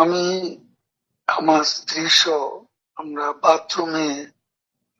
আমি আমার স্ত্রী সহ আমরা বাথরুমে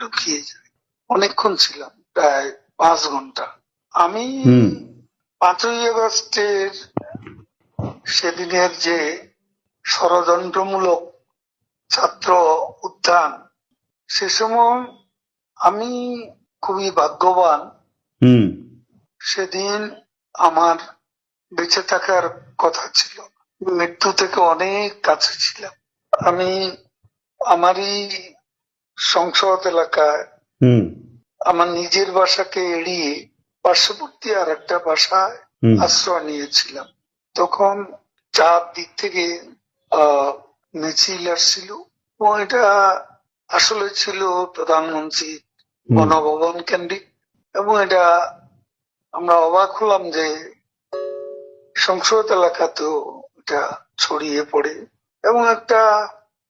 লুকিয়ে যাই। অনেকক্ষণ ছিলাম প্রায় পাঁচ ঘণ্টা। আমি পাঁচই আগস্টের সেদিনের যে ষড়যন্ত্রমূলক ছাত্র উত্থান সে সময় আমি খুবই ভাগ্যবান। হুম। সেদিন আমার বেঁচে থাকার কথা ছিল। মৃত্যু থেকে অনেক কাছে ছিলাম। আমি আমারই সংসদ এলাকায় আমার নিজের বাসাকে এড়িয়ে পার্শ্ববর্তী আর একটা বাসায় আশ্রয় নিয়েছিলাম। তখন চার দিক থেকে আহ মিছিল আসছিল এবং এটা আসলে ছিল প্রধানমন্ত্রী। গণভবন কেন্দ্রিক এবং এটা আমরা অবাক হলাম যে সংসদ এলাকাতেও এটা ছড়িয়ে পড়ে এবং একটা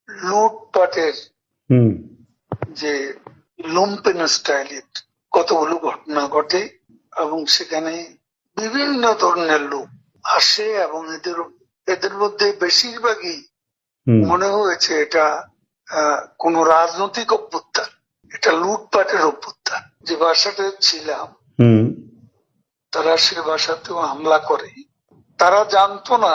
লুটপাটের যে লুম্পেন স্টাইলের কতগুলো ঘটনা ঘটে এবং সেখানে বিভিন্ন ধরনের লোক আসে এবং এদের এদের মধ্যে বেশিরভাগই মনে হয়েছে এটা কোন রাজনৈতিক অভ্যুত্থান এটা লুটপাটের অভ্যুত্থান। যে বাসাতে ছিলাম হুম। তারা সে বাসাতেও হামলা করে। তারা জানতো না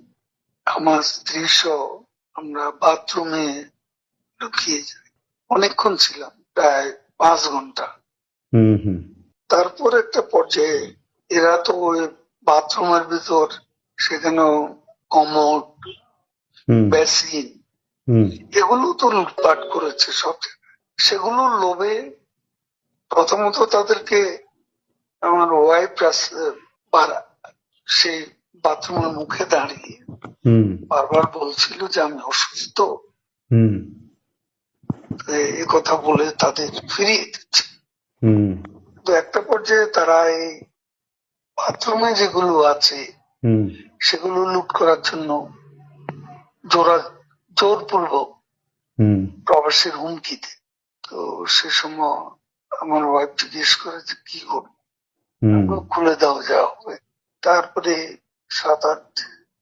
আমার স্ত্রী সহ আমরা বাথরুমে লুকিয়ে যাই। অনেকক্ষণ ছিলাম প্রায় পাঁচ ঘণ্টা। তারপর একটা পর্যায়ে এরা তো ওই বাথরুমের ভিতর সেখানেও কমোড হুম। বেসিন হুম। এগুলো তো লুটপাট করেছে সব সেগুলোর লোভে প্রথমত তাদেরকে আমার ওয়াইফ সেই বাথরুমের মুখে দাঁড়িয়ে বারবার বলছিল যে আমি অসুস্থ। এ- কথা বলে তাদের ফিরিয়ে দিচ্ছে। তো একটা পর্যায়ে তারা এই বাথরুমে যেগুলো আছে সেগুলো লুট করার জন্য জোরা জোরপূর্বক প্রবাসের হুমকি দেয়। তো সে সময় আমার ওয়াইফ জিজ্ঞেস করে যে কি করব খুলে দাও যা হবে। তারপরে সাত আট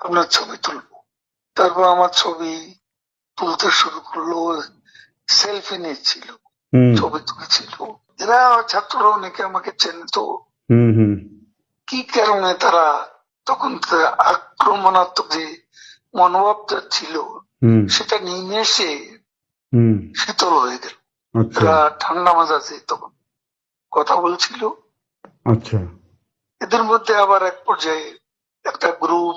আপনার ছবি তুলবো। তারপর আমার ছবি তুলতে শুরু করল সেলফি নিচ্ছিল ছবি তুলেছিল। এরা ছাত্ররা অনেকে আমাকে চেনে তো হুম হুম। কি কারণে তারা তখন আক্রমণাত্মক যে মনোভাবটা ছিল সেটা নিয়ে এসে শীতল হয়ে গেল। আচ্ছা। এরা ঠান্ডা মাজাজে তখন কথা বলছিল। আচ্ছা। এদের মধ্যে আবার এক পর্যায়ে একটা গ্রুপ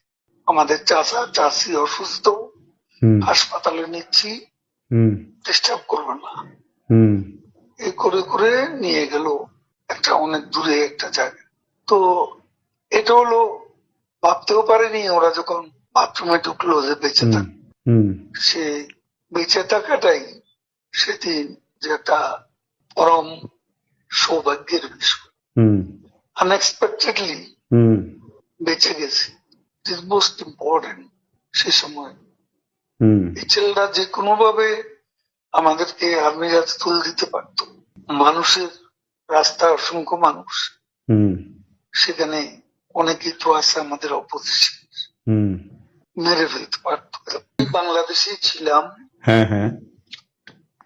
আমাদের চাচা চাষি অসুস্থ হাসপাতালে নিচ্ছি ডিস্টার্ব করবে না। এই করে করে নিয়ে গেল একটা অনেক দূরে একটা জায়গা তো এটা হলো ভাবতেও পারেনি ওরা যখন বাথরুমে ঢুকলো যে বেঁচে হুম। থাক। সে বেঁচে থাকাটাই সেদিন যে একটা পরম সৌভাগ্যের বিষয়। হুম। আনএক্সপেক্টেডলি হুম। বেঁচে গেছে। ইট মোস্ট ইম্পর্টেন্ট সে সময়। এই ছেলেটা যে কোনো ভাবে আমাদেরকে আর্মির হাতে তুলে দিতে পারত। মানুষের রাস্তা অসংখ্য মানুষ। সেখানে অনেকেই তো আছে আমাদের অপোজিশন মেরে ফেলতে পারতো। বাংলাদেশে ছিলাম হ্যাঁ হ্যাঁ।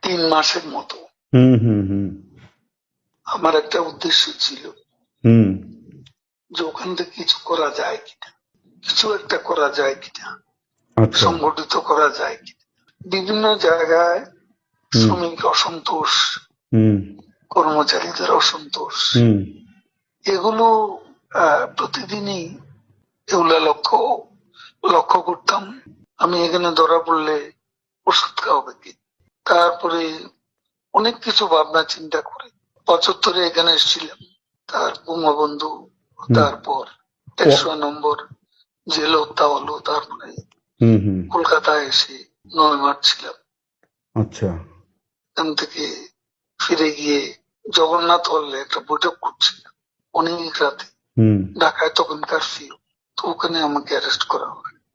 তিন মাসের মতো। হুম হুম হুম। আমার একটা উদ্দেশ্য ছিল হুম। যে ওখান থেকে কিছু করা যায় কিনা। কিছু একটা করা যায় কিনা? আচ্ছা। সংগঠিত করা যায় কিনা? বিভিন্ন জায়গায় শ্রমিক অসন্তোষ কর্মচারীদের অসন্তোষ। এগুলো প্রতিদিনই এগুলা লক্ষ্য লক্ষ্য করতাম। আমি এখানে ধরা পড়লে ওষুধ খাওয়াবে কি? তারপরে অনেক কিছু ভাবনা চিন্তা করে। পঁচাত্তরে এখানে এসেছিলাম। তার বঙ্গবন্ধু তারপর একশো নম্বর জেল লোকটা হলো তার নাই হুম কলকাতায় এসে নয় মার্চ ছিলাম। আচ্ছা। এখান থেকে ফিরে গিয়ে জগন্নাথ হলে একটা বৈঠক করছিলাম। অনেক রাতে। ঢাকায় তখন কারফিউ তো ওখানে আমাকে অ্যারেস্ট করা হয়।